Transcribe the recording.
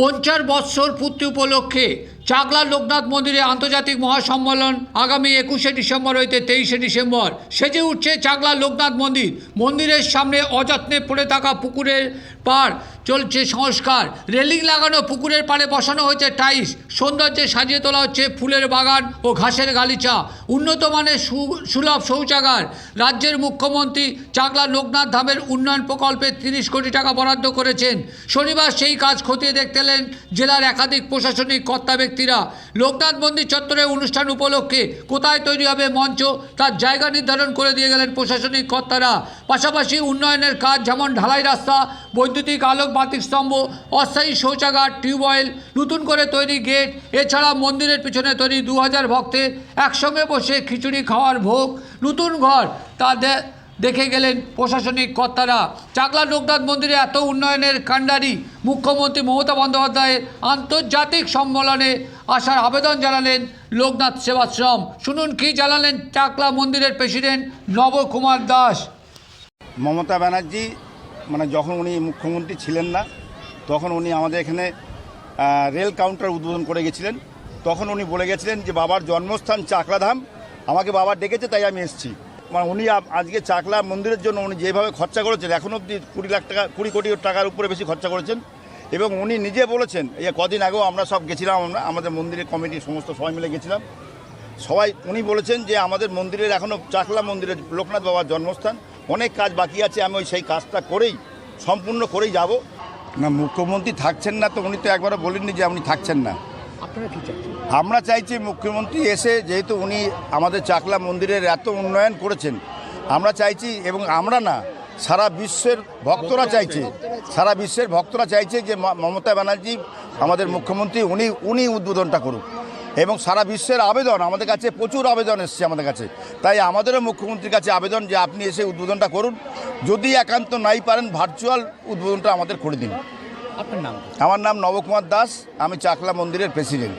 পঞ্চাশ বৎসর পূর্তি উপলক্ষে চাকলা লোকনাথ মন্দিরে আন্তর্জাতিক মহাসম্মেলন আগামী একুশে ডিসেম্বর হইতে তেইশে ডিসেম্বর। সেজে উঠছে চাকলা লোকনাথ মন্দির। মন্দিরের সামনে অযত্নে পড়ে থাকা পুকুরের পার চলছে সংস্কার। রেলিং লাগানো পুকুরের পাড়ে বসানো হয়েছে টাইস সৌন্দর্যে সাজিয়ে তোলা হচ্ছে ফুলের বাগান ও ঘাসের গালিচা। উন্নত মানের সুলভ শৌচাগার। রাজ্যের মুখ্যমন্ত্রী চাকলা লোকনাথ ধামের উন্নয়ন প্রকল্পে তিরিশ কোটি টাকা বরাদ্দ করেছেন। শনিবার সেই কাজ খতিয়ে দেখতে এলেন জেলার একাধিক প্রশাসনিক কর্তা ব্যক্তিরা লোকনাথ মন্দির চত্বরে অনুষ্ঠান উপলক্ষে কোথায় তৈরি হবে মঞ্চ, তার জায়গা নির্ধারণ করে দিয়ে গেলেন প্রশাসনিক কর্তারা। পাশাপাশি উন্নয়নের কাজ যেমন ঢালাই রাস্তা, বৈদ্যুতিক আলোক বাতিক স্তম্ভ, অস্থায়ী শৌচাগার টিউবওয়েল নতুন করে তৈরি গেট, এছাড়া মন্দিরের পিছনে তৈরি দু হাজার ভক্তের একসঙ্গে বসে খিচুড়ি খাওয়ার ভোগ, নতুন ঘর, তা দে- দেখে গেলেন প্রশাসনিক কর্তারা। চাকলা লোকনাথ মন্দিরে এত উন্নয়নের কাণ্ডারি মুখ্যমন্ত্রী মমতা বন্দ্যোপাধ্যায়ের আন্তর্জাতিক সম্মেলনে আসার আবেদন জানালেন লোকনাথ সেবাশ্রম। শুনুন কি জানালেন চাকলা মন্দিরের প্রেসিডেন্ট নবকুমার দাস। মমতা ব্যানার্জি মানে যখন উনি মুখ্যমন্ত্রী ছিলেন না, তখন উনি আমাদের এখানে রেল কাউন্টার উদ্বোধন করে গেছিলেন। তখন উনি বলে গেছিলেন যে, বাবার জন্মস্থান চাকলাধাম। আমাকে বাবা ডেকেছে, তাই আমি এসেছি। উনি আজকে চাকলা মন্দিরের জন্য উনি যেভাবে খরচা করেছেন, এখন অবধি কুড়ি লাখ টাকা, কুড়ি কোটি টাকার উপরে বেশি খরচা করেছেন। এবং উনি নিজে বলেছেন, এই কদিন আগেও আমরা সব গেছিলাম, আমরা আমাদের মন্দিরের কমিটির সমস্ত সবাই মিলে গেছিলাম। সবাই, উনি বলেছেন যে আমাদের মন্দিরের এখনও চাকলা মন্দিরের লোকনাথ বাবার জন্মস্থান। অনেক কাজ বাকি আছে, আমি ওই সেই কাজটা করেই, সম্পূর্ণ করেই যাব। না, মুখ্যমন্ত্রী থাকছেন না তো, উনি তো একবারও বলেননি যে উনি থাকছেন না। আমরা চাইছি মুখ্যমন্ত্রী এসে যেহেতু উনি আমাদের চাকলা মন্দিরের এত উন্নয়ন করেছেন আমরা চাইছি এবং আমরা না সারা বিশ্বের ভক্তরা চাইছে সারা বিশ্বের ভক্তরা চাইছে যে মমতা ব্যানার্জি আমাদের মুখ্যমন্ত্রী উনি উনি উদ্বোধনটা করুক। এবং সারা বিশ্বের আবেদন আমাদের কাছে প্রচুর আবেদন এসছে আমাদের কাছে। তাই আমাদেরও মুখ্যমন্ত্রীর কাছে আবেদন যে আপনি এসে উদ্বোধনটা করুন। যদি একান্ত নাই পারেন ভার্চুয়াল উদ্বোধনটা আমাদের করে দিন। আমার নাম নবকুমার দাস আমি চাকলা মন্দিরের প্রেসিডেন্ট।